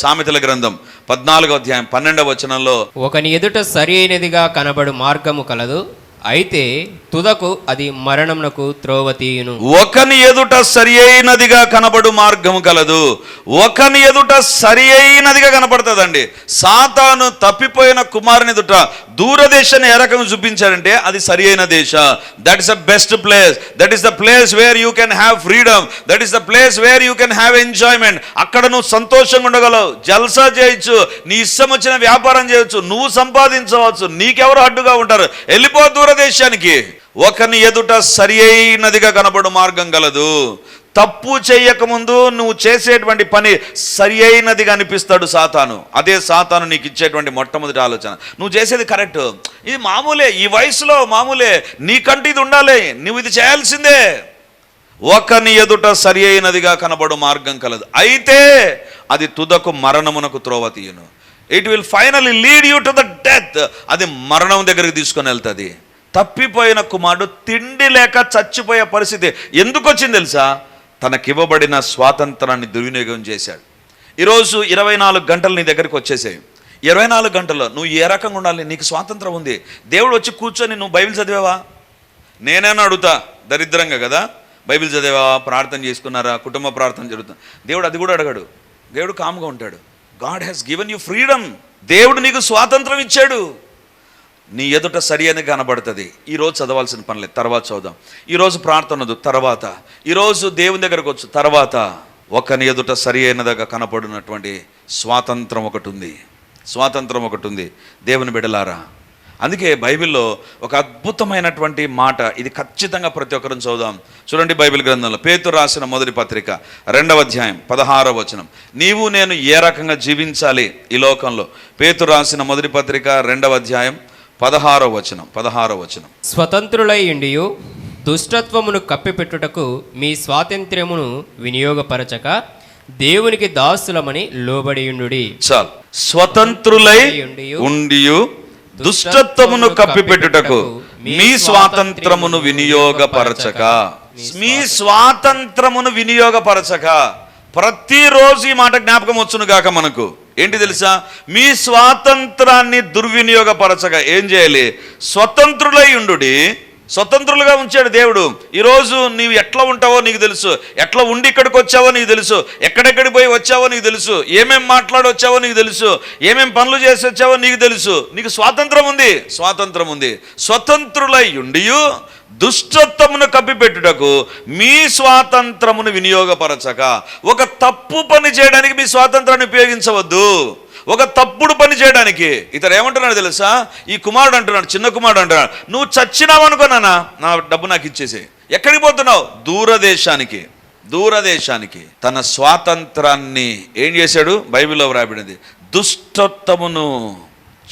సామెతల గ్రంథం పద్నాలుగో అధ్యాయం పన్నెండవ వచనంలో ఒకని ఎదుట సరి అయినదిగా కనబడు మార్గము కలదు. అయితే తుదకు అది మరణమునకు త్రోవతీయును ఒకని ఎదుట సరి అయినదిగా కనబడు మార్గము కలదు. ఒకని ఎదుట సరి అయినదిగా కనపడుతుందండి. సాతాను తప్పిపోయిన కుమారుని ఎదుట దూరదేశాన్ని ఏ రకంగా చూపించాడంటే అది సరి అయిన దేశ. That is the best place that is the place where you can have freedom that is the place where you can have enjoyment అక్కడ నువ్వు సంతోషంగా ఉండగలవు. జల్సా చేయొచ్చు. నీ ఇష్టం వచ్చిన వ్యాపారం చేయొచ్చు. నువ్వు సంపాదించవచ్చు. నీకెవరు అడ్డుగా ఉంటారు? వెళ్ళిపో ప్రదేశానికి ఒకని ఎదుట సరి అయినదిగా కనబడు మార్గం గలదు. తప్పు చేయకముందు నువ్వు చేసేటువంటి పని సరి అయినదిగా అనిపిస్తాడు సాతాను. అదే సాతాను నీకు ఇచ్చేటువంటి మొట్టమొదటి ఆలోచన. నువ్వు చేసేది కరెక్ట్. ఇది మామూలే ఈ వయసులో మామూలే. నీకంటే ఇది ఉండాలి. నువ్వు ఇది చేయాల్సిందే. ఒకని ఎదుట సరి అయినదిగా కనబడు మార్గం కలదు. అయితే అది తుదకు మరణమునకు త్రోవ తీయను. It will finally lead you to the death అది మరణం దగ్గరికి తీసుకొని వెళ్తుంది. తప్పిపోయిన కుమారుడు తిండి లేక చచ్చిపోయే పరిస్థితి ఎందుకు వచ్చింది తెలుసా? తనకివ్వబడిన స్వాతంత్రాన్ని దుర్వినియోగం చేశాడు. ఈరోజు ఇరవై నాలుగు గంటలు నీ దగ్గరికి వచ్చేసాయి. ఇరవై నాలుగు గంటల్లో నువ్వు ఏ రకంగా ఉండాలి? నీకు స్వాతంత్రం ఉంది. దేవుడు వచ్చి కూర్చొని నువ్వు బైబిల్ చదివావా? నేనేనా అడుగుతా? దరిద్రంగా కదా? బైబిల్ చదివావా? ప్రార్థన చేసుకున్నారా? కుటుంబ ప్రార్థన జరుగుతుంది. దేవుడు అది కూడా అడగడు. దేవుడు కామ్గా ఉంటాడు. God has given you freedom దేవుడు నీకు స్వాతంత్రం ఇచ్చాడు. నీ ఎదుట సరి అని కనబడుతుంది. ఈరోజు చదవాల్సిన పని తర్వాత చదువుదాం. ఈరోజు ప్రార్థన వద్దు తర్వాత. ఈరోజు దేవుని దగ్గరకు వచ్చు. తర్వాత. ఒకని ఎదుట సరి అయినదిగా కనపడినటువంటి స్వాతంత్రం ఒకటి ఉంది. స్వాతంత్రం ఒకటి ఉంది. దేవుని బిడలారా అందుకే బైబిల్లో ఒక అద్భుతమైనటువంటి మాట ఇది ఖచ్చితంగా ప్రతి ఒక్కరిని చదుదాం చూడండి బైబిల్ గ్రంథంలో. పేతు రాసిన మొదటి పత్రిక రెండవ అధ్యాయం పదహారవ వచనం. నీవు నేను ఏ రకంగా జీవించాలి ఈ లోకంలో? పేతు రాసిన మొదటి పత్రిక రెండవ అధ్యాయం పదహారవ వచనం పదహారవ వచనం. స్వతంత్రులై దుష్టత్వమును కప్పిపెట్టుటకు మీ స్వాతంత్ర్యమును వినియోగపరచక దేవునికి దాసులమని లోబడియుండుడి చాలు. స్వతంత్రులై ఉండియు దుష్టత్వమును కప్పిపెట్టుటకు మీ స్వాతంత్రమును వినియోగపరచక. మీ స్వాతంత్రమును వినియోగపరచక. ప్రతిరోజు ఈ మాట జ్ఞాపకం వచ్చును గాక మనకు. ఏంటి తెలుసా? మీ స్వాతంత్రాన్ని దుర్వినియోగపరచగా ఏం చేయాలి? స్వతంత్రులై ఉండుడి స్వతంత్రులుగా ఉంచాడు దేవుడు. ఈరోజు నీవు ఎట్లా ఉంటావో నీకు తెలుసు. ఎట్లా ఉండి ఇక్కడికి వచ్చావో నీకు తెలుసు. ఎక్కడెక్కడికి పోయి వచ్చావో నీకు తెలుసు. ఏమేం మాట్లాడి వచ్చావో నీకు తెలుసు. ఏమేం పనులు చేసి వచ్చావో నీకు తెలుసు. నీకు స్వాతంత్రం ఉంది. స్వాతంత్రం ఉంది. స్వతంత్రులై ఉండియు దుష్టత్వమును కప్పిపెట్టుటకు మీ స్వాతంత్రమును వినియోగపరచక ఒక తప్పు పని చేయడానికి మీ స్వాతంత్రాన్ని ఉపయోగించవద్దు. ఒక తప్పుడు పని చేయడానికి. ఇతరు ఏమంటున్నాడు తెలుసా? ఈ కుమారుడు అంటున్నాడు చిన్న కుమారుడు అంటున్నాడు. నువ్వు చచ్చినావు అనుకున్నానా నా డబ్బు నాకు ఇచ్చేసే ఎక్కడికి పోతున్నావు? దూరదేశానికి దూరదేశానికి. తన స్వాతంత్రాన్ని ఏం చేశాడు? బైబిల్లో వ్రాయబడింది. దుష్టత్వమును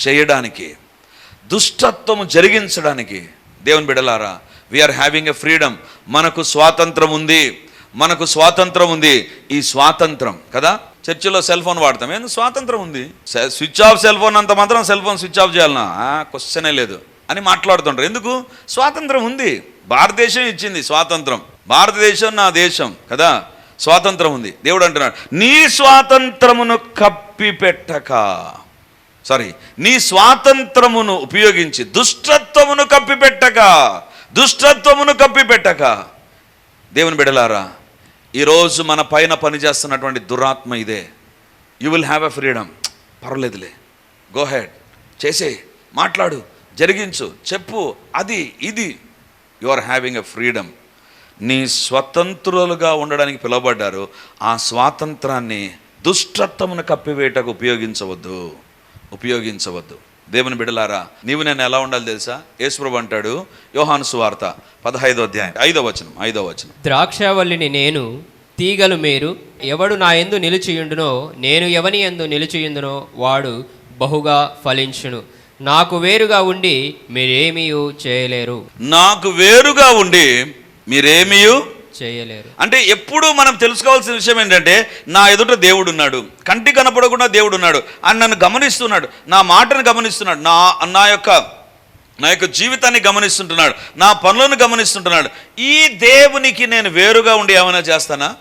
చేయడానికి దుష్టత్వము జరిగించడానికి. దేవుని బిడలారా వీఆర్ హ్యావింగ్ ఎ ఫ్రీడమ్ మనకు స్వాతంత్రం ఉంది. మనకు స్వాతంత్రం ఉంది. ఈ స్వాతంత్రం కదా? చర్చిలో సెల్ ఫోన్ వాడతాం. ఏంది? స్వాతంత్రం ఉంది. సె- స్విచ్ ఆఫ్ సెల్ ఫోన్ అంత మాత్రం సెల్ ఫోన్ స్విచ్ ఆఫ్ చేయాలన్నా క్వశ్చనే లేదు అని మాట్లాడుతుంటారు ఎందుకు? స్వాతంత్రం ఉంది. భారతదేశం ఇచ్చింది స్వాతంత్రం. భారతదేశం నా దేశం కదా? స్వాతంత్రం ఉంది. దేవుడు అంటున్నాడు నీ స్వాతంత్రమును కప్పిపెట్టక. సారీ నీ స్వాతంత్రమును ఉపయోగించి దుష్టత్వమును కప్పిపెట్టక. దుష్టత్వమును కప్పిపెట్టక. దేవుని బిడలారా ఈరోజు మన పైన పనిచేస్తున్నటువంటి దురాత్మ ఇదే. You will have a freedom పర్వాలేదులే. గో హెడ్ చేసే మాట్లాడు. జరిగించు. చెప్పు. అది ఇది. You are having a freedom నీ స్వతంత్రులుగా ఉండడానికి పిలువబడ్డారు. ఆ స్వాతంత్రాన్ని దుష్టత్వమును కప్పివేయటకు ఉపయోగించవద్దు. ఉపయోగించవద్దు. దేవుని బిడలారా నీవు నేను ఎలా ఉండాలి తెలుసా? యేసుప్రభు అంటాడు యోహాను సువార్త పదహైదో అధ్యాయం ఐదో వచనం ఐదో వచనం. ద్రాక్షవల్లిని నేను తీగలు మేరు ఎవడు నా యందు నిలిచియుండునో నేను ఎవని యందు నిలిచియుందునో వాడు బహుగా ఫలించును. నాకు వేరుగా ఉండి మీరేమీ చేయలేరు. నాకు వేరుగా ఉండి మీరేమీయు చేయలేరు. అంటే ఎప్పుడు మనం తెలుసుకోవాల్సిన విషయం ఏంటంటే నా ఎదుట దేవుడు ఉన్నాడు కంటి కనపడకుండా దేవుడు ఉన్నాడు అని నన్ను గమనిస్తున్నాడు నా మాటను గమనిస్తున్నాడు నా నా యొక్క నా యొక్క జీవితాన్ని గమనిస్తుంటున్నాడు నా పనులను గమనిస్తుంటున్నాడు. ఈ దేవునికి నేను వేరుగా ఉండి ఏమైనా చేస్తానా?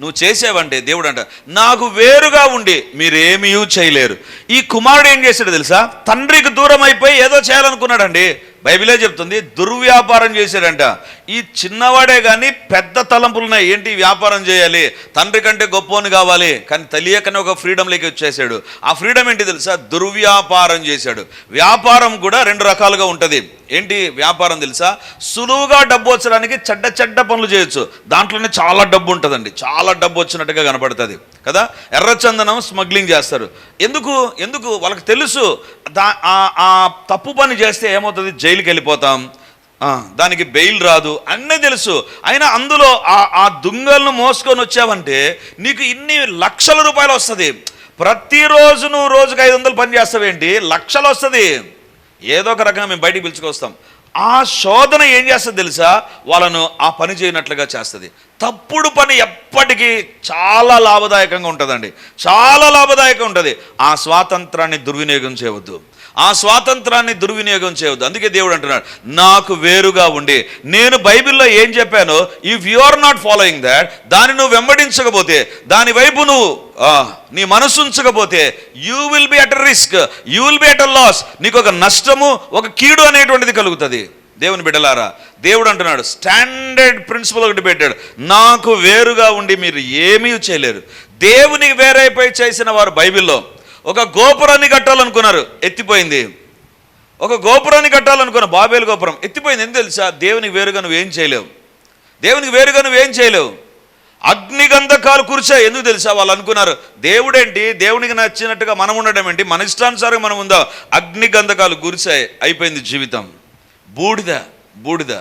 నువ్వు చేసావంటే దేవుడు అంట నాకు వేరుగా ఉండి మీరేమీ చేయలేరు. ఈ కుమారుడు ఏం చేశాడు తెలుసా? తండ్రికి దూరం అయిపోయి ఏదో చేయాలనుకున్నాడండి. బైబిలే చెప్తుంది దుర్వ్యాపారం చేశాడంట. ఈ చిన్నవాడే కానీ పెద్ద తలంపులు ఉన్నాయి ఏంటి వ్యాపారం చేయాలి? తండ్రి కంటే గొప్పని కావాలి. కానీ తెలియకనే ఒక ఫ్రీడంలోకి వచ్చేసాడు. ఆ ఫ్రీడమ్ ఏంటి తెలుసా? దుర్వ్యాపారం చేశాడు. వ్యాపారం కూడా రెండు రకాలుగా ఉంటుంది. ఏంటి వ్యాపారం తెలుసా? సులువుగా డబ్బు వచ్చడానికి చెడ్డ చెడ్డ పనులు చేయొచ్చు. దాంట్లోనే చాలా డబ్బు ఉంటుందండి. చాలా డబ్బు వచ్చినట్టుగా కనపడుతుంది. కదా? ఎర్రచందనం స్మగ్లింగ్ చేస్తారు. ఎందుకు? ఎందుకు? వాళ్ళకి తెలుసు. దా ఆ- తప్పు పని చేస్తే ఏమవుతుంది? జైలుకి వెళ్ళిపోతాం. దానికి బెయిల్ రాదు. అన్నీ తెలుసు. అయినా అందులో ఆ ఆ దుంగలను మోసుకొని వచ్చావంటే నీకు ఇన్ని లక్షల రూపాయలు వస్తుంది. ప్రతిరోజు నువ్వు రోజుకు ఐదు వందలు పని చేస్తావేంటి? లక్షలు వస్తుంది. ఏదో ఒక రకంగా మేము బయటికి పిలుచుకొస్తాం. ఆ శోధన ఏం చేస్తుంది తెలుసా? వాళ్ళను ఆ పని చేయనట్లుగా చేస్తుంది. తప్పుడు పని ఎప్పటికీ చాలా లాభదాయకంగా ఉంటుందండి. చాలా లాభదాయకంగా ఉంటుంది. ఆ స్వాతంత్రాన్ని దుర్వినియోగం చేయవద్దు. ఆ స్వాతంత్రాన్ని దుర్వినియోగం చేయవద్దు. అందుకే దేవుడు అంటున్నాడు నాకు వేరుగా ఉండి. నేను బైబిల్లో ఏం చెప్పానో? If you are not following that దాన్ని నువ్వు వెంబడించకపోతే దాని వైపు నువ్వు ఆ, నీ మనసు ఉంచకపోతే you will be at risk you will be at loss నీకు ఒక నష్టము ఒక కీడు అనేటువంటిది కలుగుతుంది. దేవుని బిడ్డలారా దేవుడు అంటున్నాడు స్టాండర్డ్ ప్రిన్సిపల్ ఒకటి పెట్టాడు. నాకు వేరుగా ఉండి మీరు ఏమీ చేయలేరు. దేవునికి వేరైపోయి చేసిన వారు బైబిల్లో. ఒక గోపురాన్ని కట్టాలనుకున్నారు ఎత్తిపోయింది. ఒక గోపురాన్ని కట్టాలనుకున్న బాబేలు గోపురం ఎత్తిపోయింది. ఎందుకు తెలుసా? దేవునికి వేరుగా నువ్వేం చేయలేవు. దేవునికి వేరుగా నువ్వేం చేయలేవు. అగ్నిగంధకాలు కురిచాయి ఎందుకు తెలుసా? వాళ్ళు అనుకున్నారు దేవుడేంటి? దేవునికి నచ్చినట్టుగా మనం ఉండడం ఏంటి? మన ఇష్టానుసారం మనం ఉందా? అగ్నిగంధకాలు కురిచాయి అయిపోయింది జీవితం. బూడిద బూడిద.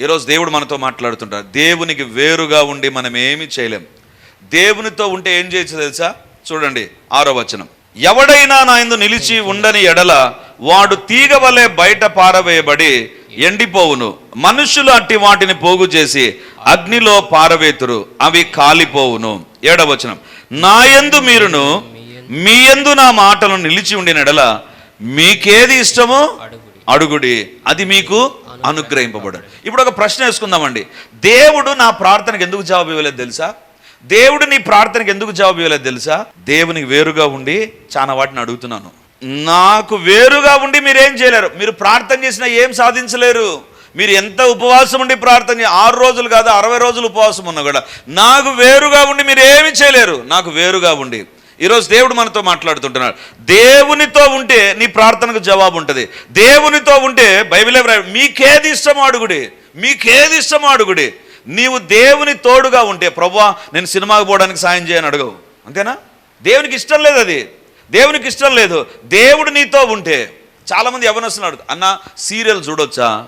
ఈరోజు దేవుడు మనతో మాట్లాడుతుంటారు దేవునికి వేరుగా ఉండి మనం ఏమీ చేయలేం. దేవునితో ఉంటే ఏం చేయొచ్చు తెలుసా? చూడండి ఆరో వచనం. ఎవడైనా నా యందు నిలిచి ఉండని ఎడల వాడు తీగ వలె బయట పారవేయబడి ఎండిపోవును. మనుషులు అట్టి వాటిని పోగు చేసి అగ్నిలో పారవేతురు అవి కాలిపోవును. ఏడవచనం నా యందు మీరును మీ యందు నా మాటలు నిలిచి ఉండిన ఎడల మీకేది ఇష్టమో అడుగుడి అడుగుడి. అది మీకు అనుగ్రహింపబడు. ఇప్పుడు ఒక ప్రశ్న వేసుకుందామండి. దేవుడు నా ప్రార్థనకు ఎందుకు జవాబు ఇవ్వలేదు తెలుసా? దేవుడు నీ ప్రార్థనకి ఎందుకు జవాబు ఇవ్వలేదు తెలుసా? దేవునికి వేరుగా ఉండి చాలా వాటిని అడుగుతున్నాను. నాకు వేరుగా ఉండి మీరేం చేయలేరు. మీరు ప్రార్థన చేసినా ఏం సాధించలేరు. మీరు ఎంత ఉపవాసం ఉండి ప్రార్థన ఆరు రోజులు కాదు అరవై రోజులు ఉపవాసం ఉన్నా కూడా నాకు వేరుగా ఉండి మీరు ఏమి చేయలేరు. నాకు వేరుగా ఉండి. ఈరోజు దేవుడు మనతో మాట్లాడుతుంటున్నాడు. దేవునితో ఉంటే నీ ప్రార్థనకు జవాబు ఉంటుంది. దేవునితో ఉంటే బైబిలే మీకేది ఇష్టమో అడుగుడి. మీకేది ఇష్టమో అడుగుడి. నీవు దేవుని తోడుగా ఉంటే ప్రభా నేను సినిమాకి పోవడానికి సాయం చేయని అడగవు అంతేనా? దేవునికి ఇష్టం లేదు అది. దేవునికి ఇష్టం లేదు. దేవుడు నీతో ఉంటే చాలామంది ఎవరొస్తున్నాడు అన్న సీరియల్ చూడొచ్చా?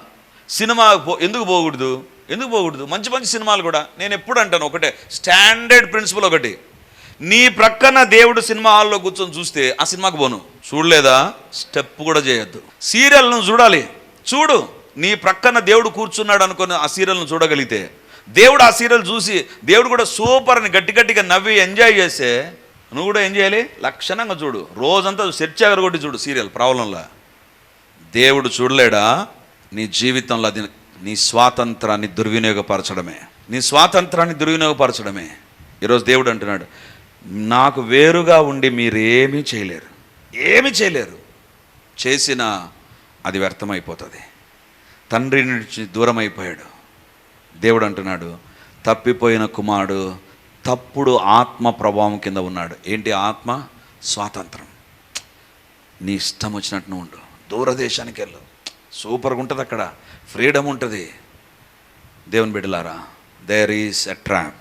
సినిమా పో- ఎందుకు పోకూడదు? ఎందుకు పోకూడదు? మంచి మంచి సినిమాలు కూడా. నేను ఎప్పుడు అంటాను ఒకటే స్టాండర్డ్ ప్రిన్సిపల్ ఒకటి. నీ ప్రక్కన దేవుడు సినిమా హాల్లో కూర్చొని చూస్తే ఆ సినిమాకి పోను. చూడలేదా? స్టెప్ కూడా చేయొద్దు. సీరియల్ను చూడాలి. చూడు నీ ప్రక్కన దేవుడు కూర్చున్నాడు అనుకుని ఆ సీరియల్ను చూడగలిగితే దేవుడు ఆ సీరియల్ చూసి దేవుడు కూడా సూపర్ అని గట్టి గట్టిగా నవ్వి ఎంజాయ్ చేస్తే నువ్వు కూడా ఏం చేయాలి? లక్షణంగా చూడు. రోజంతా సెర్చ్ ఎగరగొట్టి చూడు సీరియల్ ప్రాబ్లంలో. దేవుడు చూడలేడా? నీ జీవితంలో అది నీ స్వాతంత్రాన్ని దుర్వినియోగపరచడమే. నీ స్వాతంత్రాన్ని దుర్వినియోగపరచడమే. ఈరోజు దేవుడు అంటున్నాడు నాకు వేరుగా ఉండి మీరేమీ చేయలేరు. ఏమీ చేయలేరు. చేసినా అది వ్యర్థమైపోతుంది. తండ్రి నుంచి దూరం అయిపోయాడు దేవుడు అంటున్నాడు తప్పిపోయిన కుమారుడు తప్పుడు ఆత్మ ప్రభావం కింద ఉన్నాడు. ఏంటి ఆత్మ? స్వాతంత్రం. నీ ఇష్టం వచ్చినట్టు నువ్వు ఉండు. దూరదేశానికి వెళ్ళు. సూపర్గా ఉంటుంది అక్కడ. ఫ్రీడమ్ ఉంటుంది. దేవుని బిడ్డలారా దేర్ ఈస్ ఎ ట్రాప్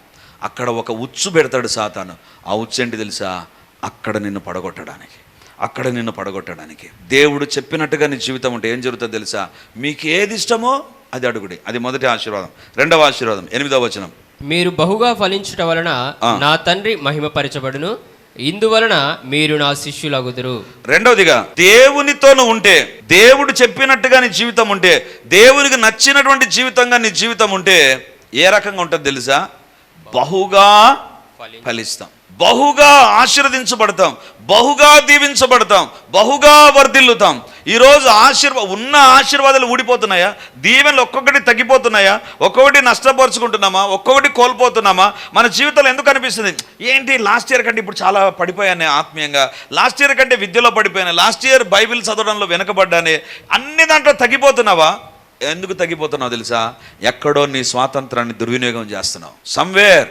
అక్కడ ఒక ఉచ్చు పెడతాడు సాతాను. ఆ ఉచ్చు ఏంటి తెలుసా? అక్కడ నిన్ను పడగొట్టడానికి. అక్కడ నిన్ను పడగొట్టడానికి. దేవుడు చెప్పినట్టుగా నీ జీవితం ఉంటే ఏం జరుగుతుందో తెలుసా? మీకు ఏది ఇష్టమో అది అడుగుడి. అది మొదటి ఆశీర్వాదం. రెండవ ఆశీర్వాదం. ఎనిమిదవ వచనం. మీరు బహుగా ఫలించుట వలన. నా తండ్రి మహిమపరచబడును. ఇందువలన మీరు నా శిష్యులగుదురు. రెండవదిగా దేవునితో నువ్వు ఉంటే దేవుడు చెప్పినట్టుగా నీ జీవితం ఉంటే దేవునికి నచ్చినటువంటి జీవితంగా నీ జీవితం ఉంటే ఏ రకంగా ఉంటుంది తెలుసా? బహుగా ఫలిస్తాం. బహుగా ఆశీర్వదించబడతాం బహుగా దీవించబడతాం బహుగా వర్ధిల్లుతాం. ఈరోజు ఆశీర్వా ఉన్న ఆశీర్వాదాలు ఊడిపోతున్నాయా? దీవెనలు ఒక్కొక్కటి తగ్గిపోతున్నాయా? ఒక్కొక్కటి నష్టపరుచుకుంటున్నామా? ఒక్కొక్కటి కోల్పోతున్నామా? మన జీవితంలో ఎందుకు అనిపిస్తుంది? ఏంటి లాస్ట్ ఇయర్ కంటే ఇప్పుడు చాలా పడిపోయానే ఆత్మీయంగా. లాస్ట్ ఇయర్ కంటే విద్యలో పడిపోయాను లాస్ట్ ఇయర్ బైబిల్ చదవడంలో వెనకబడ్డానే అన్ని దాంట్లో తగ్గిపోతున్నావా? ఎందుకు తగ్గిపోతున్నావు తెలుసా? ఎక్కడో నీ స్వాతంత్రాన్ని దుర్వినియోగం చేస్తున్నావు. Somewhere.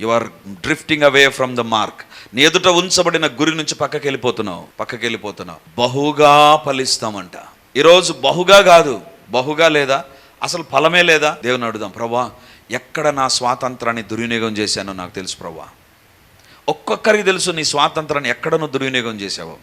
You are drifting away from the mark నీ ఎదుట ఉంచబడిన గురి నుంచి పక్కకి వెళ్ళిపోతున్నావు పక్కకి వెళ్ళిపోతున్నావు బహుగా ఫలిస్తామంట. ఈరోజు బహుగా కాదు బహుగా లేదా? అసలు ఫలమే లేదా? దేవుని అడుగుదాం. ప్రభా ఎక్కడ నా స్వాతంత్రాన్ని దుర్వినియోగం చేశానో నాకు తెలుసు ప్రభా. ఒక్కొక్కరికి తెలుసు నీ స్వాతంత్రాన్ని ఎక్కడ నువ్వు దుర్వినియోగం చేసావో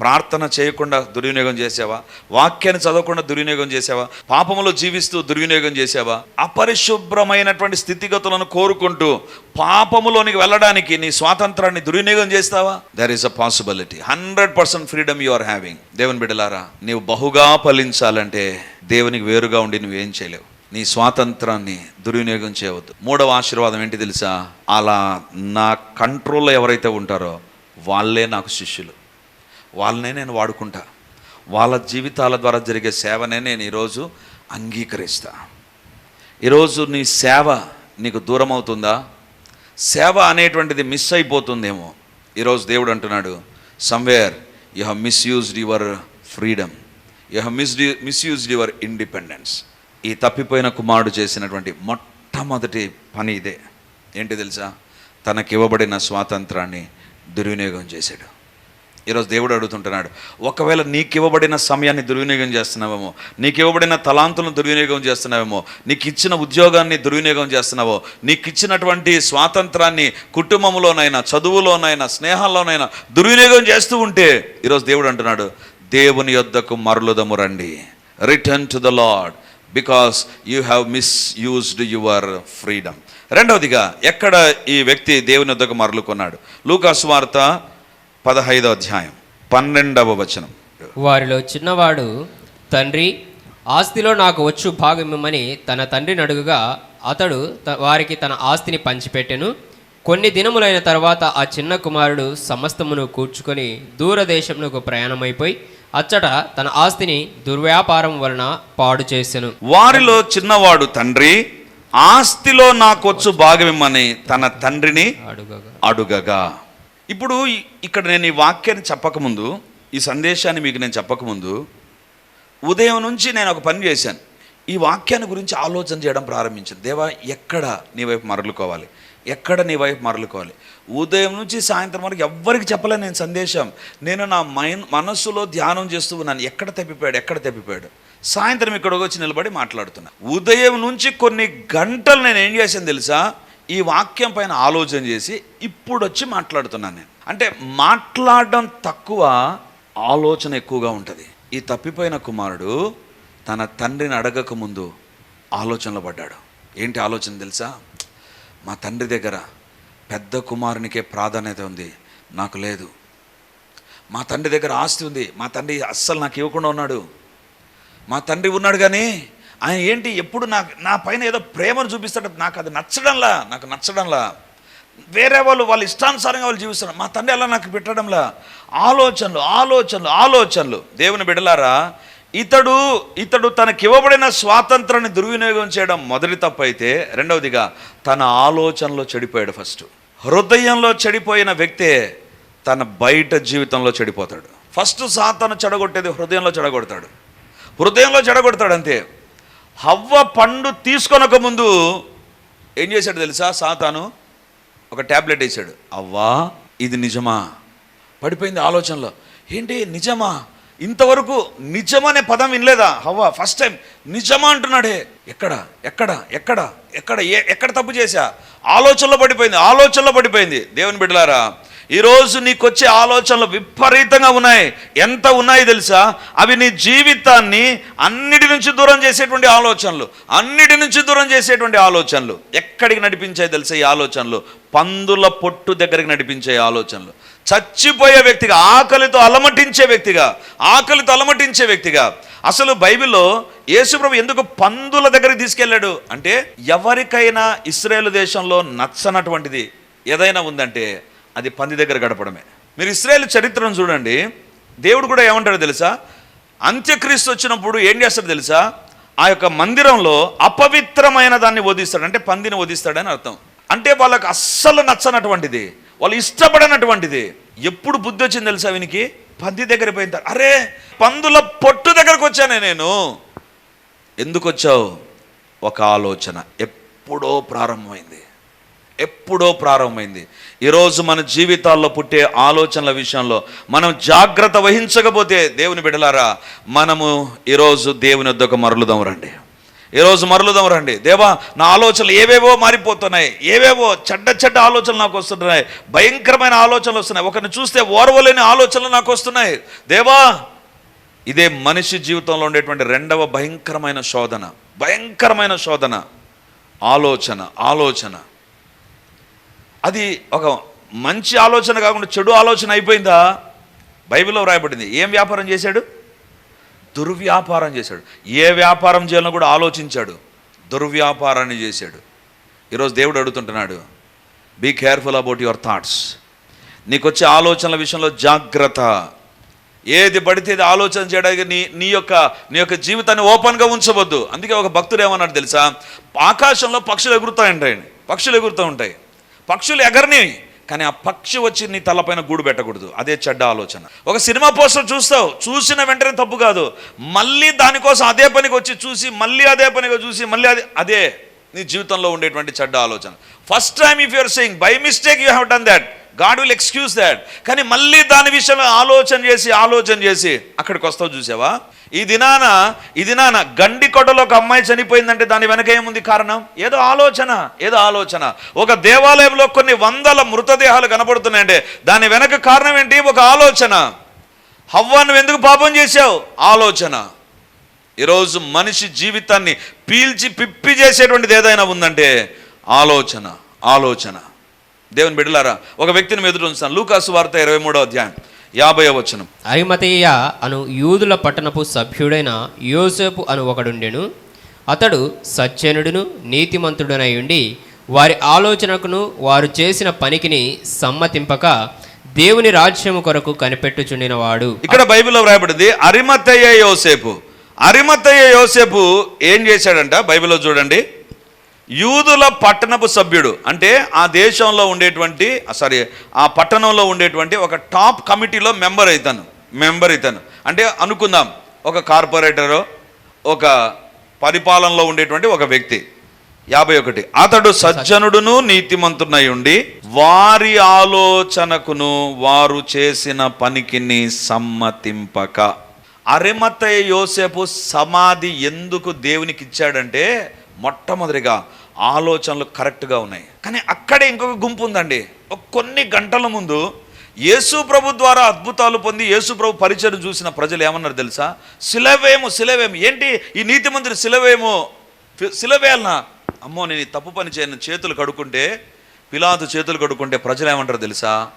ప్రార్థన చేయకుండా దుర్వినియోగం చేసావా? వాక్యాన్ని చదవకుండా దుర్వినియోగం చేసావా? పాపములో జీవిస్తూ దుర్వినియోగం చేసావా? అపరిశుభ్రమైనటువంటి స్థితిగతులను కోరుకుంటూ పాపములోనికి వెళ్ళడానికి నీ స్వాతంత్రాన్ని దుర్వినియోగం చేస్తావా? There is a possibility hundred percent freedom you are having దేవుని బిడ్డలారా నీవు బహుగా ఫలించాలంటే దేవునికి వేరుగా ఉండి నువ్వేం చేయలేవు. నీ స్వాతంత్రాన్ని దుర్వినియోగం చేయవద్దు. మూడవ ఆశీర్వాదం ఏంటి తెలుసా? అలా నా కంట్రోల్లో ఎవరైతే ఉంటారో వాళ్ళే నాకు శిష్యులు. వాళ్ళనే నేను వాడుకుంటా. వాళ్ళ జీవితాల ద్వారా జరిగే సేవనే నేను ఈరోజు అంగీకరిస్తా. ఈరోజు నీ సేవ నీకు దూరం అవుతుందా? సేవ అనేటువంటిది మిస్ అయిపోతుందేమో. ఈరోజు దేవుడు అంటున్నాడు somewhere you have misused your freedom you have miss misused your independence ఈ తప్పిపోయిన కుమారుడు చేసినటువంటి మొట్టమొదటి పని ఇదే. ఏంటి తెలుసా? తనకివ్వబడిన స్వాతంత్రాన్ని దుర్వినియోగం చేశాడు. ఈరోజు దేవుడు అడుగుతుంటున్నాడు ఒకవేళ నీకు ఇవ్వబడిన సమయాన్ని దుర్వినియోగం చేస్తున్నావేమో నీకు ఇవ్వబడిన తలాంతులను దుర్వినియోగం చేస్తున్నావేమో నీకు ఇచ్చిన ఉద్యోగాన్ని దుర్వినియోగం చేస్తున్నావో నీకు ఇచ్చినటువంటి స్వాతంత్రాన్ని కుటుంబంలోనైనా చదువులోనైనా స్నేహాల్లోనైనా దుర్వినియోగం చేస్తూ ఉంటే ఈరోజు దేవుడు అంటున్నాడు దేవుని యొద్దకు మరలుదము రండి. Return to the lord because you have misused your freedom రెండవదిగా ఎక్కడ ఈ వ్యక్తి దేవుని యొద్దకు మరలుకున్నాడు? లూకాసు వార్త పదహైదో అధ్యాయం పన్నెండవ వచనం. వారిలో చిన్నవాడు తండ్రి ఆస్తిలో నాకు వచ్చు భాగమిమ్మని తన తండ్రిని అడుగుగా అతడు వారికి తన ఆస్తిని పంచిపెట్టెను. కొన్ని దినములైన తర్వాత ఆ చిన్న కుమారుడు సమస్తమును కూర్చుకొని దూరదేశమునకు ప్రయాణమైపోయి అచ్చట తన ఆస్తిని దుర్వ్యాపారం వలన పాడు చేసెను. వారిలో చిన్నవాడు తండ్రి ఆస్తిలో నాకొచ్చు భాగమిమ్మని తన తండ్రిని అడుగగా. అడుగగా. ఇప్పుడు ఇక్కడ నేను ఈ వాక్యాన్ని చెప్పకముందు ఈ సందేశాన్ని మీకు నేను చెప్పకముందు ఉదయం నుంచి నేను ఒక పని చేశాను. ఈ వాక్యాన్ని గురించి ఆలోచన చేయడం ప్రారంభించాను. దేవా ఎక్కడ నీ వైపు మరలుకోవాలి? ఎక్కడ నీ వైపు మరలుకోవాలి? ఉదయం నుంచి సాయంత్రం వరకు ఎవ్వరికి చెప్పలే నేను సందేశం. నేను నా మైన్ మనస్సులో ధ్యానం చేస్తూ ఉన్నాను. ఎక్కడ తప్పిపోయాడు? ఎక్కడ తప్పిపోయాడు? సాయంత్రం ఇక్కడికి వచ్చి నిలబడి మాట్లాడుతున్నా. ఉదయం నుంచి కొన్ని గంటలు నేను ఏం చేశాను తెలుసా? ఈ వాక్యం పైన ఆలోచన చేసి ఇప్పుడు వచ్చి మాట్లాడుతున్నాను నేను. అంటే మాట్లాడడం తక్కువ ఆలోచన ఎక్కువగా ఉంటుంది. ఈ తప్పిపోయిన కుమారుడు తన తండ్రిని అడగక ముందు ఆలోచనలో పడ్డాడు. ఏంటి ఆలోచన తెలుసా? మా తండ్రి దగ్గర పెద్ద కుమారునికే ప్రాధాన్యత ఉంది. నాకు లేదు. మా తండ్రి దగ్గర ఆస్తి ఉంది. మా తండ్రి అస్సలు నాకు ఇవ్వకుండా ఉన్నాడు. మా తండ్రి ఉన్నాడు కానీ ఆయన ఏంటి ఎప్పుడు నాకు నా పైన ఏదో ప్రేమను చూపిస్తాడు నాకు అది నచ్చడంలా నాకు నచ్చడంలా. వేరే వాళ్ళు వాళ్ళ ఇష్టానుసారంగా వాళ్ళు జీవిస్తారు మా తండ్రి అలా నాకు పెట్టడంలా. ఆలోచనలు ఆలోచనలు ఆలోచనలు. దేవుని బిడలారా ఇతడు ఇతడు తనకి ఇవ్వబడిన స్వాతంత్రాన్ని దుర్వినియోగం చేయడం మొదటి తప్పు అయితే రెండవదిగా తన ఆలోచనలో చెడిపోయాడు ఫస్ట్. హృదయంలో చెడిపోయిన వ్యక్తే తన బయట జీవితంలో చెడిపోతాడు. ఫస్ట్ సాతను చెడగొట్టేది హృదయంలో చెడగొడతాడు. హృదయంలో చెడగొడతాడు అంతే. హవ్వ పండు తీసుకొనక ముందు ఏం చేశాడు తెలుసా? సాతాను ఒక ట్యాబ్లెట్ వేసాడు అవ్వా ఇది నిజమా? పడిపోయింది ఆలోచనలో. ఏంటి నిజమా? ఇంతవరకు నిజమనే పదం వినలేదా? హవ్వ ఫస్ట్ టైం నిజమా అంటున్నాడే. ఎక్కడ? ఎక్కడ? ఎక్కడ? ఎక్కడ? ఏ ఎక్కడ తప్పు చేశా? ఆలోచనలో పడిపోయింది ఆలోచనలో పడిపోయింది. దేవుని బిడ్డలారా ఈరోజు నీకు వచ్చే ఆలోచనలు విపరీతంగా ఉన్నాయి. ఎంత ఉన్నాయి తెలుసా? అవి నీ జీవితాన్ని అన్నిటి నుంచి దూరం చేసేటువంటి ఆలోచనలు. అన్నిటి నుంచి దూరం చేసేటువంటి ఆలోచనలు. ఎక్కడికి నడిపించాయి తెలుసా ఈ ఆలోచనలు? పందుల పొట్టు దగ్గరికి నడిపించే ఆలోచనలు. చచ్చిపోయే వ్యక్తిగా ఆకలితో అలమటించే వ్యక్తిగా ఆకలితో అలమటించే వ్యక్తిగా. అసలు బైబిల్లో యేసుప్రభు ఎందుకు పందుల దగ్గరికి తీసుకెళ్ళాడు? అంటే ఎవరికైనా ఇస్రాయేల్ దేశంలో నచ్చనటువంటిది ఏదైనా ఉందంటే అది పంది దగ్గర గడపడమే. మీరు ఇస్రాయేల్ చరిత్రను చూడండి. దేవుడు కూడా ఏమంటాడు తెలుసా? అంత్యక్రీస్తు వచ్చినప్పుడు ఏం చేస్తాడు తెలుసా? ఆ యొక్క మందిరంలో అపవిత్రమైన దాన్ని వదిస్తాడు అంటే పందిని వదిస్తాడని అర్థం. అంటే వాళ్ళకు అస్సలు నచ్చనటువంటిది. వాళ్ళు ఇష్టపడనటువంటిది. ఎప్పుడు బుద్ధి వచ్చింది తెలుసా వీనికి? పంది దగ్గర పోయింటారు అరే పందుల పొట్టు దగ్గరకు వచ్చానే నేను. ఎందుకు వచ్చావు? ఒక ఆలోచన. ఎప్పుడో ప్రారంభమైంది. ఎప్పుడో ప్రారంభమైంది. ఈరోజు మన జీవితాల్లో పుట్టే ఆలోచనల విషయంలో మనం జాగ్రత్త వహించకపోతే దేవుని బిడలారా మనము ఈరోజు దేవుని వద్దకు మరలుదాం రండి. ఈరోజు మరలుదాం రండి. దేవా నా ఆలోచనలు ఏవేవో మారిపోతున్నాయి. ఏవేవో చెడ్డ చెడ్డ ఆలోచనలు నాకు వస్తున్నాయి. భయంకరమైన ఆలోచనలు వస్తున్నాయి. ఒకరిని చూస్తే ఓర్వలేని ఆలోచనలు నాకు వస్తున్నాయి. దేవా ఇదే మనిషి జీవితంలో ఉండేటువంటి రెండవ భయంకరమైన శోధన. భయంకరమైన శోధన. ఆలోచన ఆలోచన. అది ఒక మంచి ఆలోచన కాకుండా చెడు ఆలోచన అయిపోయిందా? బైబిల్లో రాయబడింది ఏం వ్యాపారం చేశాడు? దుర్వ్యాపారం చేశాడు. ఏ వ్యాపారం చేయాలని కూడా ఆలోచించాడు. దుర్వ్యాపారాన్ని చేశాడు. ఈరోజు దేవుడు అడుగుతుంటున్నాడు be careful about your thoughts నీకు వచ్చే ఆలోచనల విషయంలో జాగ్రత్త. ఏది పడితే అది ఆలోచన చేయడానికి నీ నీ యొక్క నీ యొక్క జీవితాన్ని ఓపెన్గా ఉంచవద్దు. అందుకే ఒక భక్తుడు ఏమన్నాడు తెలుసా? ఆకాశంలో పక్షులు ఎగురుతాయంటాయండి పక్షులు ఎగురుతూ ఉంటాయి. పక్షులు ఎగరనేవి కానీ ఆ పక్షి వచ్చి నీ తలపైన గూడు పెట్టకూడదు. అదే చెడ్డ ఆలోచన. ఒక సినిమా పోస్టర్ చూస్తావు చూసిన వెంటనే తప్పు కాదు. మళ్ళీ దానికోసం అదే పనికి వచ్చి చూసి మళ్ళీ అదే పనిగా చూసి మళ్ళీ అదే అదే నీ జీవితంలో ఉండేటువంటి చెడ్డ ఆలోచన. First time if you are saying by mistake you have done that God will excuse that. కానీ మళ్ళీ దాని విషయంలో ఆలోచన చేసి ఆలోచన చేసి అక్కడికి వస్తావు చూసావా? ఈ దినాన ఈ దినాన గండి కొట్టలో ఒక అమ్మాయి చనిపోయిందంటే దాని వెనక ఏముంది కారణం? ఏదో ఆలోచన ఏదో ఆలోచన. ఒక దేవాలయంలో కొన్ని వందల మృతదేహాలు కనపడుతున్నాయంటే దాని వెనక కారణం ఏంటి? ఒక ఆలోచన. హవ్వాను ఎందుకు పాపం చేశావు? ఆలోచన. ఈరోజు మనిషి జీవితాన్ని పీల్చి పిప్పి చేసేటువంటిది ఏదైనా ఉందంటే ఆలోచన ఆలోచన. దేవుని బిడ్డలారా ఒక వ్యక్తిని మెదురు ఉంచుతాను లూకాసు వార్త ఇరవై మూడో అధ్యాయం యాభై వచనం. అరిమతయ్య అను యూదుల పట్టణపు సభ్యుడైన యోసేపు అను ఒకడుండెను. అతడు సజ్జనుడును నీతిమంతుడనై ఉండి వారి ఆలోచనకును వారు చేసిన పనికిని సమ్మతింపక దేవుని రాజ్యము కొరకు కనిపెట్టుచుండినవాడు. ఇక్కడ బైబిల్లో వ్రాయబడింది అరిమతయ్య యోసేపు. అరిమతయ్య యోసేపు ఏం చేశాడంట? బైబిల్లో చూడండి. యూదుల పట్టణపు సభ్యుడు. అంటే ఆ దేశంలో ఉండేటువంటి సారీ ఆ పట్టణంలో ఉండేటువంటి ఒక టాప్ కమిటీలో మెంబర్ అవుతాను మెంబర్ అవుతాను అంటే అనుకుందాం ఒక కార్పొరేటరు ఒక పరిపాలనలో ఉండేటువంటి ఒక వ్యక్తి. యాభై ఒకటి. అతడు సజ్జనుడును నీతిమంతునై ఉండి వారి ఆలోచనకును వారు చేసిన పనికిని సమ్మతింపక. అరిమతయ్య యోసేపు సమాధి ఎందుకు దేవునికి ఇచ్చాడంటే మొట్టమొదటిగా ఆలోచనలు కరెక్ట్గా ఉన్నాయి. కానీ అక్కడే ఇంకొక గుంపు ఉందండి. కొన్ని గంటల ముందు యేసు ప్రభు ద్వారా అద్భుతాలు పొంది యేసు ప్రభు పరిచయం చూసిన ప్రజలు ఏమన్నారు తెలుసా? శిలవేమో శిలవేమో ఏంటి? ఈ నీతిమంతుని శిలవేమో శిలవేము శిలవేయాలనా అమ్మో నేను తప్పు పని చేయను. చేతులు కడుక్కుంటే పిలాతు చేతులు కడుక్కుంటే ప్రజలు ఏమంటారు తెలుసా?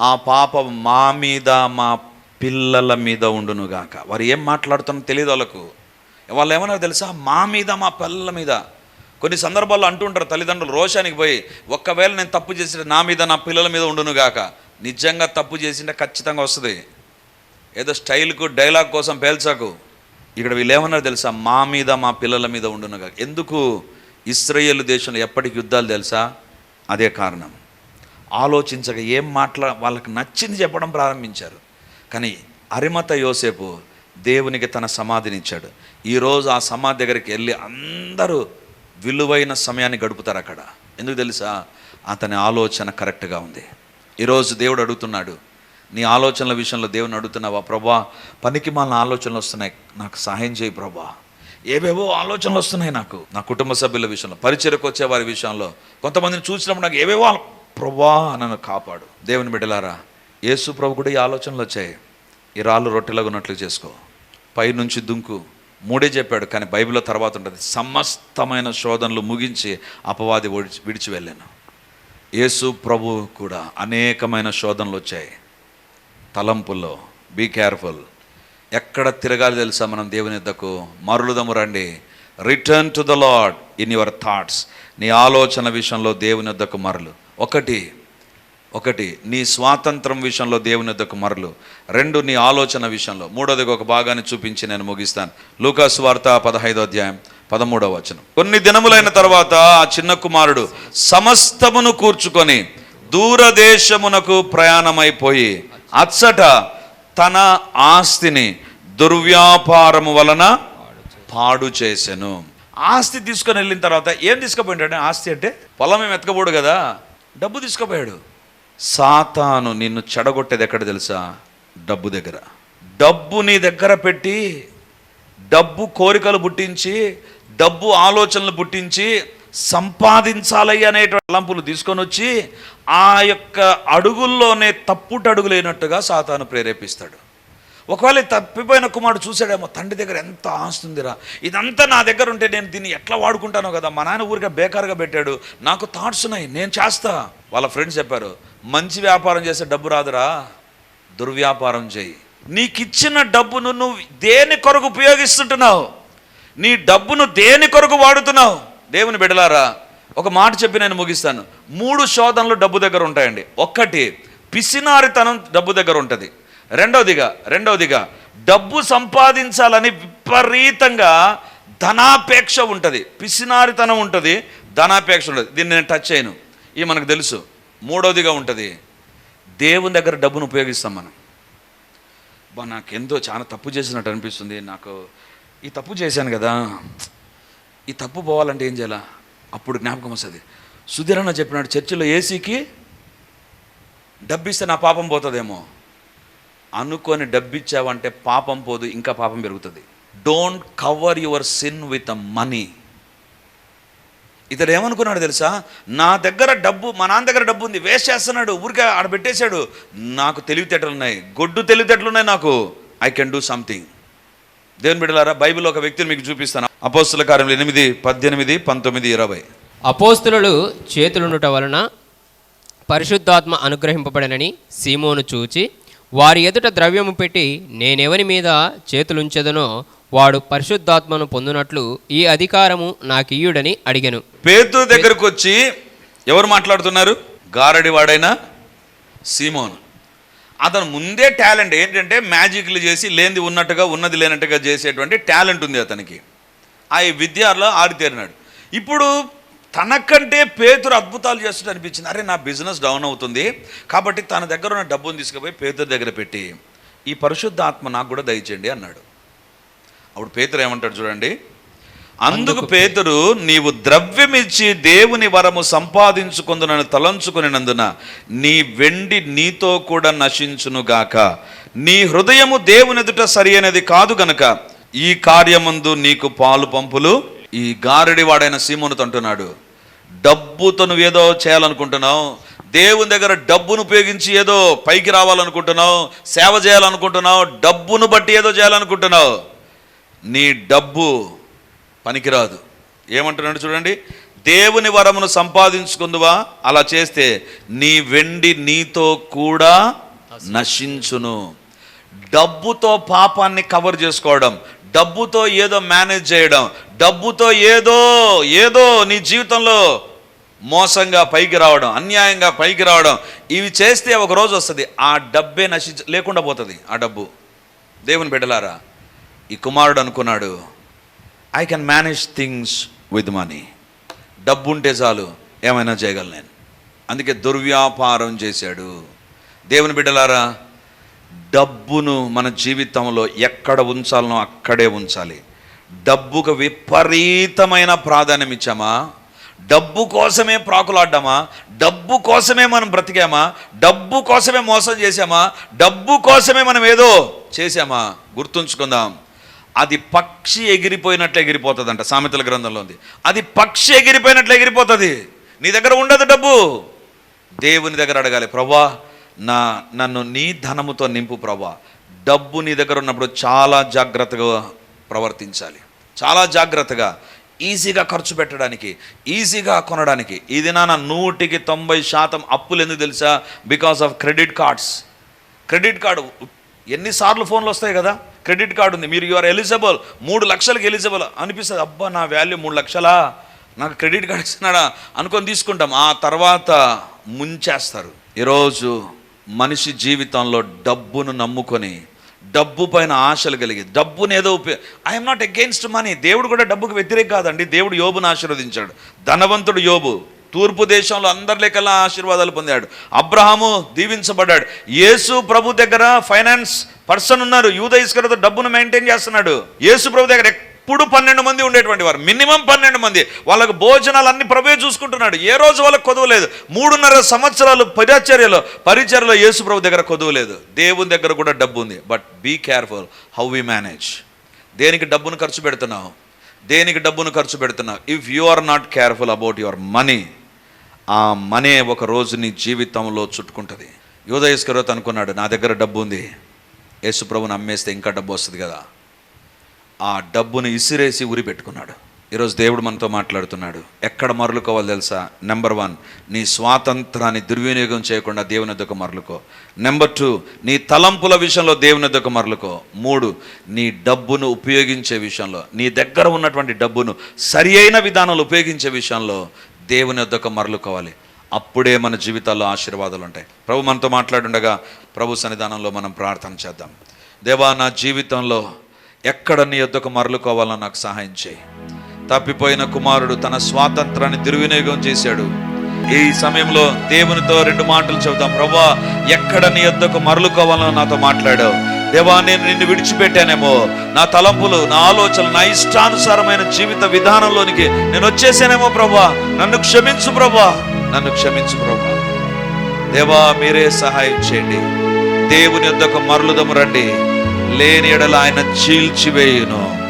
ఆ పాప మా మీద మా పిల్లల మీద ఉండునుగాక వారు ఏం మాట్లాడుతున్నా తెలియదు వాళ్ళకు. వాళ్ళు ఏమన్నారు తెలుసా? మా మీద మా పిల్లల మీద. కొన్ని సందర్భాల్లో అంటుంటారు తల్లిదండ్రులు రోషానికి పోయి ఒక్కవేళ నేను తప్పు చేసిన నా మీద నా పిల్లల మీద ఉండును గాక. నిజంగా తప్పు చేసింటే ఖచ్చితంగా వస్తుంది. ఏదో స్టైల్కు డైలాగ్ కోసం పేల్చకు. ఇక్కడ వీళ్ళు ఏమన్నారు తెలుసా? మా మీద మా పిల్లల మీద ఉండునుగా ఎందుకు? ఇస్రాయేల్ దేశంలో ఎప్పటికి యుద్ధాలు తెలుసా? అదే కారణం. ఆలోచించక ఏం మాట్లా వాళ్ళకి నచ్చింది చెప్పడం ప్రారంభించారు. కానీ అరిమత యోసేపు దేవునికి తన సమాధినిచ్చాడు ఈరోజు ఆ సమాధి దగ్గరికి వెళ్ళి అందరూ విలువైన సమయాన్ని గడుపుతారు అక్కడ. ఎందుకు తెలుసా? అతని ఆలోచన కరెక్ట్గా ఉంది. ఈరోజు దేవుడు అడుగుతున్నాడు నీ ఆలోచనల విషయంలో దేవుని అడుగుతున్నావా? ప్రభా పనికి మాలిన ఆలోచనలు వస్తున్నాయి. నాకు సహాయం చేయి ప్రభా. ఏవేవో ఆలోచనలు వస్తున్నాయి నాకు. నా కుటుంబ సభ్యుల విషయంలో పరిచయకు వచ్చే వారి విషయంలో కొంతమందిని చూసినప్పుడు నాకు ఏవేవో ప్రభా నన్ను కాపాడు. దేవుని బిడ్డలారా యేసు ప్రభు కూడా ఈ ఆలోచనలు వచ్చాయి. ఈ రాళ్ళు రొట్టెలగున్నట్లు చేసుకో. పైనుంచి దుంకు. మూడే చెప్పాడు కానీ బైబిల్లో తర్వాత ఉంటుంది. సమస్తమైన శోధనలు ముగించి అపవాది విడిచి విడిచి వెళ్ళాను. యేసు ప్రభు కూడా అనేకమైన శోధనలు వచ్చాయి. తలంపుల్లో బీ కేర్ఫుల్ ఎక్కడ తిరగాలి తెలుసా మనం దేవుని యొద్దకు? మరులుదము రండి. Return to the lord in your thoughts నీ ఆలోచన విషయంలో దేవుని యొద్దకు మరలు. ఒకటి ఒకటి నీ స్వాతంత్రం విషయంలో దేవుని యొద్దకు మరలు. రెండు నీ ఆలోచన విషయంలో. మూడోదిగా ఒక భాగాన్ని చూపించి నేను ముగిస్తాను. లూకాస్ వార్త పదహైదో అధ్యాయం పదమూడవ వచనం. కొన్ని దినములైన తర్వాత ఆ చిన్న కుమారుడు సమస్తమును కూర్చుకొని దూరదేశమునకు ప్రయాణమైపోయి అచ్చట తన ఆస్తిని దుర్వ్యాపారము వలన పాడు చేసెను. ఆస్తి తీసుకొని వెళ్ళిన తర్వాత ఏం తీసుకుపోయాడు ఆస్తి అంటే పొలం ఏం ఎత్తకపోడు కదా? డబ్బు తీసుకుపోయాడు. సాతాను నిన్ను చెడగొట్టేది ఎక్కడ తెలుసా? డబ్బు దగ్గర. డబ్బు నీ దగ్గర పెట్టి డబ్బు కోరికలు పుట్టించి డబ్బు ఆలోచనలు పుట్టించి సంపాదించాలి అనేటువంటి లంపులు తీసుకొని వచ్చి ఆ యొక్క అడుగుల్లోనే తప్పుటడుగులేనట్టుగా సాతాను ప్రేరేపిస్తాడు. ఒకవేళ తప్పిపోయిన కుమారుడు చూశాడేమో తండ్రి దగ్గర ఎంత ఆస్తుందిరా ఇదంతా నా దగ్గర ఉంటే నేను దీన్ని ఎట్లా వాడుకుంటానో కదా. మా నాన్న ఊరికే బేకారుగా పెట్టాడు. నాకు థాట్స్ ఉన్నాయి నేను చేస్తా. వాళ్ళ ఫ్రెండ్స్ చెప్పారు మంచి వ్యాపారం చేసే డబ్బు రాదురా దుర్వ్యాపారం చేయి. నీకిచ్చిన డబ్బును నువ్వు దేని కొరకు ఉపయోగిస్తుంటున్నావు? నీ డబ్బును దేని కొరకు వాడుతున్నావు? దేవుని బిడలారా ఒక మాట చెప్పి నేను ముగిస్తాను. మూడు శోధనలు డబ్బు దగ్గర ఉంటాయండి. ఒక్కటి పిసినారితనం డబ్బు దగ్గర ఉంటుంది. రెండవదిగా రెండవదిగా డబ్బు సంపాదించాలని విపరీతంగా ధనాపేక్ష ఉంటుంది. పిసినారితనం ఉంటుంది ధనాపేక్ష ఉంటుంది. దీన్ని నేను టచ్ చేయను. ఇది మనకు తెలుసు. మూడవదిగా ఉంటుంది. దేవుని దగ్గర డబ్బును ఉపయోగిస్తాం మనం. బా నాకెంతో చాలా తప్పు చేసినట్టు అనిపిస్తుంది. నాకు ఈ తప్పు చేశాను కదా. ఈ తప్పు పోవాలంటే ఏం చేయాలా? అప్పుడు జ్ఞాపకం వస్తుంది. సుధీరన్న చెప్పినాడు చర్చిలో ఏసీకి డబ్బిస్తే నా పాపం పోతుందేమో. అనుకొని డబ్బిచ్చావంటే పాపం పోదు ఇంకా పాపం పెరుగుతుంది. Don't cover your sin with a money ఇతడు ఏమనుకున్నాడు తెలుసా? నా దగ్గర డబ్బు మా నాన్న దగ్గర డబ్బు ఉంది వేస్ట్ చేస్తున్నాడు ఊరికే ఆడ పెట్టేశాడు. నాకు తెలివితేటలు ఉన్నాయి గొడ్డు తెలివితేటలు ఉన్నాయి నాకు. ఐ కెన్ డూ సంథింగ్ దేవుని బిడ్డలారా బైబిల్ ఒక వ్యక్తిని మీకు చూపిస్తాను. అపోస్తుల కార్యములు ఎనిమిది పద్దెనిమిది పంతొమ్మిది ఇరవై. అపోస్తులు చేతులుండుట వలన పరిశుద్ధాత్మ అనుగ్రహింపబడనని సీమోను చూచి వారి ఎదుట ద్రవ్యము పెట్టి నేనెవరి మీద చేతులుంచెదనో వాడు పరిశుద్ధాత్మను పొందినట్లు ఈ అధికారము నాకియుడని అడిగెను. పేతు దగ్గరకు వచ్చి ఎవరు మాట్లాడుతున్నారు? గారడి వాడైనా? సీమోన్. అతను ముందే టాలెంట్ ఏంటంటే మ్యాజిక్లు చేసి లేనిది ఉన్నట్టుగా ఉన్నది లేనట్టుగా చేసేటువంటి టాలెంట్ ఉంది అతనికి. ఆ విద్యాలో ఆరితేరినాడు ఇప్పుడు తనకంటే పేతురు అద్భుతాలు చేస్తుంటే అనిపించింది. అరే నా బిజినెస్ డౌన్ అవుతుంది. కాబట్టి తన దగ్గర ఉన్న డబ్బును తీసుకుపోయి పేతురు దగ్గర పెట్టి ఈ పరిశుద్ధ ఆత్మ నాకు కూడా దయచేయండి అన్నాడు. అప్పుడు పేతురు ఏమంటాడు చూడండి? అందుకు పేతురు నీవు ద్రవ్యమిచ్చి దేవుని వరము సంపాదించుకుందునని తలంచుకునినందున నీ వెండి నీతో కూడా నశించునుగాక నీ హృదయము దేవుని ఎదుట సరి అనేది కాదు గనుక ఈ కార్యమందు నీకు పాలు పంపులు ఈ గారడి వాడైన సీమోనుతో అంటున్నాడు డబ్బుతో నువ్వేదో చేయాలనుకుంటున్నావు దేవుని దగ్గర డబ్బును ఉపయోగించి ఏదో పైకి రావాలనుకుంటున్నావు సేవ చేయాలనుకుంటున్నావు డబ్బును బట్టి ఏదో చేయాలనుకుంటున్నావు. నీ డబ్బు పనికిరాదు. ఏమంటున్నాడు చూడండి? దేవుని వరమును సంపాదించుకుందువా? అలా చేస్తే నీ వెండి నీతో కూడా నశించును. డబ్బుతో పాపాన్ని కవర్ చేసుకోవడం డబ్బుతో ఏదో మేనేజ్ చేయడం డబ్బుతో ఏదో ఏదో నీ జీవితంలో మోసంగా పైకి రావడం అన్యాయంగా పైకి రావడం ఇవి చేస్తే ఒక రోజు వస్తుంది. ఆ డబ్బే నశించ లేకుండా పోతుంది ఆ డబ్బు. దేవుని బిడ్డలారా ఈ కుమారుడు అనుకున్నాడు I can manage things with money డబ్బు ఉంటే చాలు ఏమైనా చేయగలను నేను. అందుకే దుర్వ్యాపారం చేశాడు. దేవుని బిడ్డలారా డబ్బును మన జీవితంలో ఎక్కడ ఉంచాలనో అక్కడే ఉంచాలి. డబ్బుకు విపరీతమైన ప్రాధాన్యం ఇచ్చామా? డబ్బు కోసమే ప్రాకులాడ్డామా? డబ్బు కోసమే మనం బ్రతికామా? డబ్బు కోసమే మోసం చేశామా? డబ్బు కోసమే మనం ఏదో చేశామా? గుర్తుంచుకుందాం. అది పక్షి ఎగిరిపోయినట్లు ఎగిరిపోతుందంట సామెతల గ్రంథంలో ఉంది. అది పక్షి ఎగిరిపోయినట్లు ఎగిరిపోతుంది. నీ దగ్గర ఉండదు డబ్బు. దేవుని దగ్గర అడగాలి ప్రభా నా నన్ను నీ ధనముతో నింపు ప్రభా డబ్బు నీ దగ్గర ఉన్నప్పుడు చాలా జాగ్రత్తగా ప్రవర్తించాలి. చాలా జాగ్రత్తగా ఈజీగా ఖర్చు పెట్టడానికి ఈజీగా కొనడానికి. ఇది నా నూటికి తొంభై శాతం అప్పులు ఎందుకు తెలుసా? Because of credit cards credit card ఎన్నిసార్లు ఫోన్లు వస్తాయి కదా? క్రెడిట్ కార్డు ఉంది. మీరు యూఆర్ ఎలిజిబుల్. మూడు లక్షలకు ఎలిజిబుల్. అనిపిస్తుంది అబ్బా నా వాల్యూ మూడు లక్షలా? నాకు క్రెడిట్ కార్డు ఇస్తున్నాడా? అనుకొని తీసుకుంటాం. ఆ తర్వాత ముంచేస్తారు. ఈరోజు మనిషి జీవితంలో డబ్బును నమ్ముకొని డబ్బు పైన ఆశలు కలిగి డబ్బుని ఏదో ఉపయోగ ఐఎమ్ నాట్ అగెయిన్స్ట్ మనీ దేవుడు కూడా డబ్బుకు వ్యతిరేక కాదండి. దేవుడు యోబును ఆశీర్వదించాడు. ధనవంతుడు యోబు. తూర్పు దేశంలో అందరిలేకల్లా ఆశీర్వాదాలు పొందాడు. అబ్రహాము దీవించబడ్డాడు. యేసు ప్రభు దగ్గర ఫైనాన్స్ పర్సన్ ఉన్నారు. యూద ఇస్కరతో డబ్బును మెయింటైన్ చేస్తున్నాడు. యేసు ప్రభు దగ్గర ఎప్పుడు పన్నెండు మంది ఉండేటువంటి వారు. మినిమం పన్నెండు మంది. వాళ్ళకు భోజనాలు అన్ని ప్రభే చూసుకుంటున్నాడు. ఏ రోజు వాళ్ళకు కొదవలేదు. మూడున్నర సంవత్సరాలు పరిచర్యలో పరిచర్యలో యేసు ప్రభు దగ్గర కొదవలేదు. దేవుని దగ్గర కూడా డబ్బు ఉంది. But be careful how we manage దేనికి డబ్బును ఖర్చు పెడుతున్నావు? దేనికి డబ్బును ఖర్చు పెడుతున్నావు if you are not careful about your money ఆ మనీ ఒక రోజు నీ జీవితంలో చుట్టుకుంటుంది. యోదయస్కరోత్ అనుకున్నాడు నా దగ్గర డబ్బు ఉంది. యేసుప్రభుని అమ్మేస్తే ఇంకా డబ్బు వస్తుంది కదా. ఆ డబ్బును ఇసిరేసి ఉరి పెట్టుకున్నాడు. ఈరోజు దేవుడు మనతో మాట్లాడుతున్నాడు. ఎక్కడ మరలుకోవాలి తెలుసా? నెంబర్ వన్ నీ స్వాతంత్రాన్ని దుర్వినియోగం చేయకుండా దేవుని వద్దకు మరలుకో. నెంబర్ టూ నీ తలంపుల విషయంలో దేవుని వద్దకు మరలుకో. మూడు నీ డబ్బును ఉపయోగించే విషయంలో నీ దగ్గర ఉన్నటువంటి డబ్బును సరి అయిన విధానంలో ఉపయోగించే విషయంలో దేవుని వద్దకు మరలుకోవాలి. అప్పుడే మన జీవితాల్లో ఆశీర్వాదాలు ఉంటాయి. ప్రభు మనతో మాట్లాడుండగా ప్రభు సన్నిధానంలో మనం ప్రార్థన చేద్దాం. దేవా నా జీవితంలో ఎక్కడ నీ యొద్దకు మరలుకోవాలో నాకు సహాయం చేయి. తప్పిపోయిన కుమారుడు తన స్వాతంత్రాన్ని దుర్వినియోగం చేశాడు. ఈ సమయంలో దేవునితో రెండు మాటలు చెబుతాం ప్రభా ఎక్కడ నీ యొద్దకు మరలుకోవాలని నాతో మాట్లాడావు? దేవా నేను నిన్ను విడిచిపెట్టానేమో. నా తలంపులు నా ఆలోచనలు నా ఇష్టానుసారమైన జీవిత విధానంలోనికి నేను వచ్చేసానేమో ప్రభా నన్ను క్షమించు ప్రభా నన్ను క్షమించు ప్రభా దేవా మీరే సహాయం చేయండి. దేవుని యొద్దకు మరలుదము రండి. లేని ఎడల ఆయన చీల్చివేయును.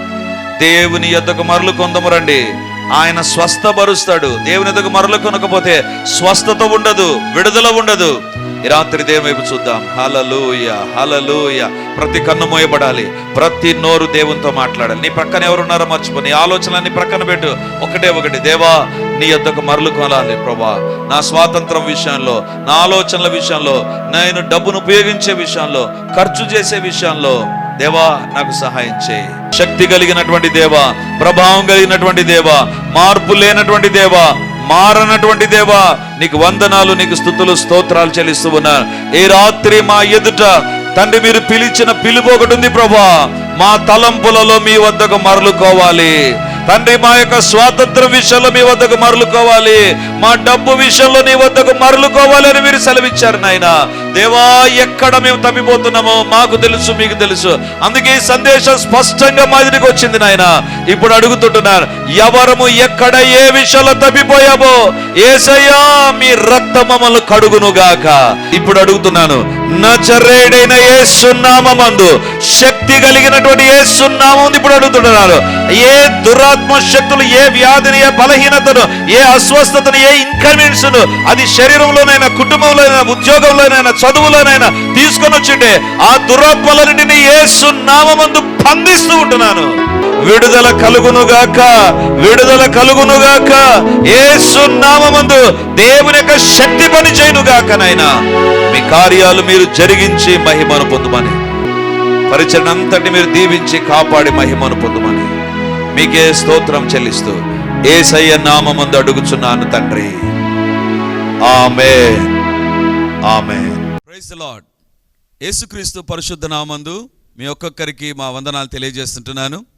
దేవుని యొద్దకు మరలు కొందము రండి. ఆయన స్వస్థపరుస్తాడు. దేవుని యొద్దకు మరలు కొనకపోతే స్వస్థత ఉండదు విడుదల ఉండదు. ఈ రాత్రి దేవుని చూద్దాం. హలలోయ హలలోయ ప్రతి కన్ను మోయబడాలి. ప్రతి నోరు దేవునితో మాట్లాడాలి. నీ పక్కన ఎవరున్నారో మర్చిపో. నీ ఆలోచనలన్నీ ప్రక్కన పెట్టు. ఒకటే ఒకటి. దేవా నీ యొద్దకు మరలు కొనాలి ప్రభా. నా స్వాతంత్రం విషయంలో నా ఆలోచనల విషయంలో నేను డబ్బును ఉపయోగించే విషయంలో ఖర్చు చేసే విషయంలో దేవా నాకు సహాయం చేయి. శక్తి కలిగినటువంటి దేవా ప్రభావం కలిగినటువంటి దేవా మార్పు లేనటువంటి దేవా మారనటువంటి దేవా నీకు వందనాలు నీకు స్థుతులు స్తోత్రాలు చెల్లిస్తూ ఉన్నారు. ఈ రాత్రి మా ఎదుట తండ్రి మీరు పిలిచిన పిలుపు ఒకటి ఉంది ప్రభా. మా తలంపులలో మీ వద్దకు మరలుకోవాలి. తండ్రి మా యొక్క స్వాతంత్ర విషయంలో మీ వద్దకు మరలుకోవాలి. మా డబ్బు విషయంలో నీ వద్దకు మరలుకోవాలి అని మీరు సెలవిచ్చారు నాయన. దేవా ఎక్కడ మేము తప్పిపోతున్నామో మాకు తెలుసు మీకు తెలుసు. అందుకే ఈ సందేశం స్పష్టంగా మా ఎదుటికి వచ్చింది నాయన. ఇప్పుడు అడుగుతుంటున్నారు ఎవరము ఎక్కడ ఏ విషయంలో తప్పిపోయామో? ఏసయ్యా మీ రక్త మమ్మల్ని కడుగునుగాక. ఇప్పుడు అడుగుతున్నాను నచరేడైన ఏ సున్నామందు శక్తి కలిగినటువంటి ఏ సున్నామం ఇప్పుడు అడుగుతున్నారు. ఏ దురాత్మ శక్తులు ఏ వ్యాధిని ఏ బలహీనతను ఏ అస్వస్థతను ఏ ఇన్కన్వీనియన్స్ అది శరీరంలోనైనా కుటుంబంలోనైనా ఉద్యోగంలోనైనా చదువులోనైనా తీసుకొని వచ్చింటే ఆ దురాత్మలన్నింటినీ ఏ సున్నామందు పందిస్తూ ఉంటున్నాను. విడుదల కలుగునుగాక విడుదల కలుగునుగాక ఏసు నామందు దేవుని యొక్క శక్తి పని చేయునుగాక నాయనా. మీ కార్యాలు మీరు జరిగించి మహిమను పొందుమని. పరిచయం అంతటి మీరు దీవించి కాపాడి మహిమను పొందుమని. మీకే స్తోత్రం చెల్లిస్తూ ఏసయ్య నామందు అడుగుచున్నాను తండ్రి. ఆమె ఆమె ప్రైజ్ యేసుక్రీస్తు పరిశుద్ధ నామందు మీ ఒక్కొక్కరికి మా వందనాలు తెలియజేస్తుంటున్నాను.